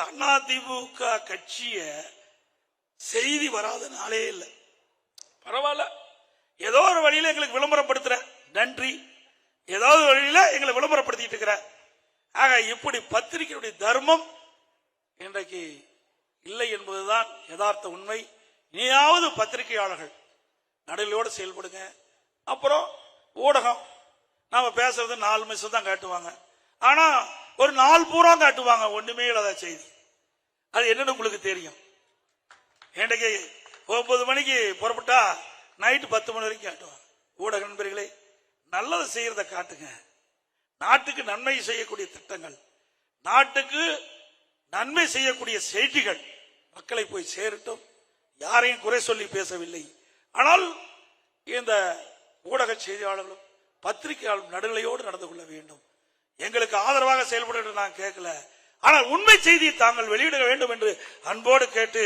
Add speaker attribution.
Speaker 1: அது அதிமுக கட்சிய செய்தி வராத நாளே இல்லை. பரவாயில்ல. ஏதோ ஒரு வழியில எங்களுக்கு விளம்பரப்படுத்துற. நன்றி. ஏதாவது வழியில எங்களை விளம்பரப்படுத்திட்டு இருக்கிற. ஆக இப்படி பத்திரிகையுடைய தர்மம் இன்றைக்கு இல்லை என்பதுதான் யதார்த்த உண்மை. இனியாவது பத்திரிகையாளர்கள் நடுவிலோடு செயல்படுங்க. அப்புறம் ஊடகம். நாம பேசுறது நாலு நிமிஷம் தான் காட்டுவாங்க. ஆனா ஒரு நாள் பூரா காட்டுவாங்க ஒண்ணுமே இல்லாத செய்தி. அது என்னன்னு உங்களுக்கு தெரியும். இன்றைக்கு ஒன்பது மணிக்கு புறப்பட்டா நைட்டு பத்து மணி வரைக்கும் காட்டுவாங்க. ஊடக நண்பர்களே நல்லது செய்யறத காட்டுங்க. நாட்டுக்கு நன்மை செய்யக்கூடிய திட்டங்கள் நாட்டுக்கு நன்மை செய்யக்கூடிய செய்திகள் மக்களை போய் சேரட்டும். யாரையும் குறை சொல்லி பேசவில்லை. ஆனால் இந்த ஊடக செய்தியாளர்களும் பத்திரிகையாளரும் நடுநிலையோடு நடந்து கொள்ள வேண்டும். எங்களுக்கு ஆதரவாக செயல்பட நான் கேட்கல. ஆனால் உண்மை செய்தியை தாங்கள் வெளியிட வேண்டும் என்று அன்போடு கேட்டு